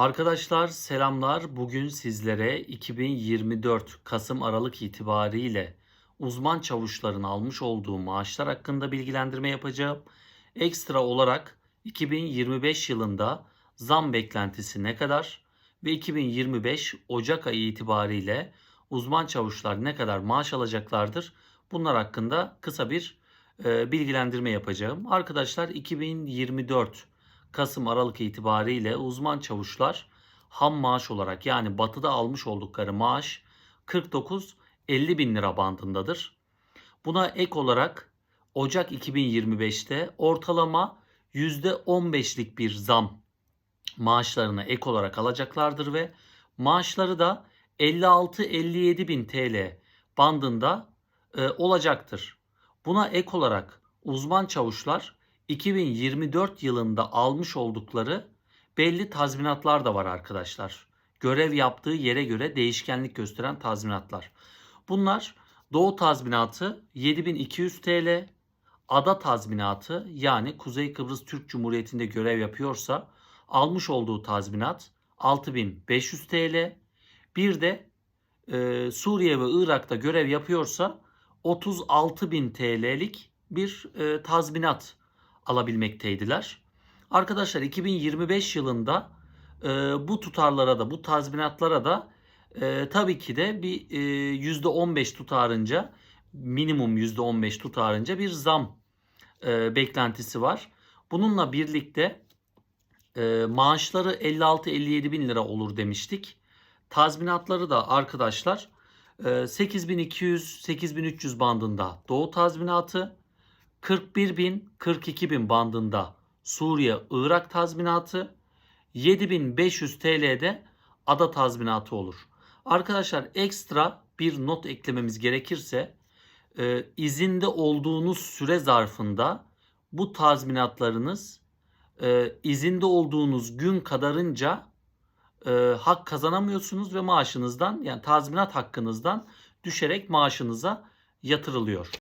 Arkadaşlar selamlar. Bugün sizlere 2024 Kasım Aralık itibariyle uzman çavuşların almış olduğu maaşlar hakkında bilgilendirme yapacağım. Ekstra olarak 2025 yılında zam beklentisi ne kadar ve 2025 Ocak ayı itibariyle uzman çavuşlar ne kadar maaş alacaklardır? Bunlar hakkında kısa bir e, bilgilendirme yapacağım. Arkadaşlar 2024 Kasım Aralık itibariyle uzman çavuşlar ham maaş olarak yani batıda almış oldukları maaş 49-50 bin lira bandındadır. Buna ek olarak Ocak 2025'te ortalama %15'lik bir zam maaşlarına ek olarak alacaklardır ve maaşları da 56-57 bin TL bandında e, olacaktır. Buna ek olarak uzman çavuşlar 2024 yılında almış oldukları belli tazminatlar da var arkadaşlar. Görev yaptığı yere göre değişkenlik gösteren tazminatlar. Bunlar Doğu tazminatı 7200 TL, ada tazminatı yani Kuzey Kıbrıs Türk Cumhuriyeti'nde görev yapıyorsa almış olduğu tazminat 6500 TL. Bir de e, Suriye ve Irak'ta görev yapıyorsa 36.000 TL'lik bir e, tazminat alabilmekteydiler. Arkadaşlar 2025 yılında e, bu tutarlara da bu tazminatlara da e, tabii ki de bir e, %15 tutarınca minimum %15 tutarınca bir zam e, beklentisi var. Bununla birlikte e, maaşları 56-57 bin lira olur demiştik. Tazminatları da arkadaşlar e, 8200-8300 bandında Doğu tazminatı, 41 bin 42 bin bandında Suriye Irak tazminatı 7500 TL'de ada tazminatı olur. Arkadaşlar ekstra bir not eklememiz gerekirse e, izinde olduğunuz süre zarfında bu tazminatlarınız e, izinde olduğunuz gün kadarınca e, hak kazanamıyorsunuz ve maaşınızdan yani tazminat hakkınızdan düşerek maaşınıza yatırılıyor.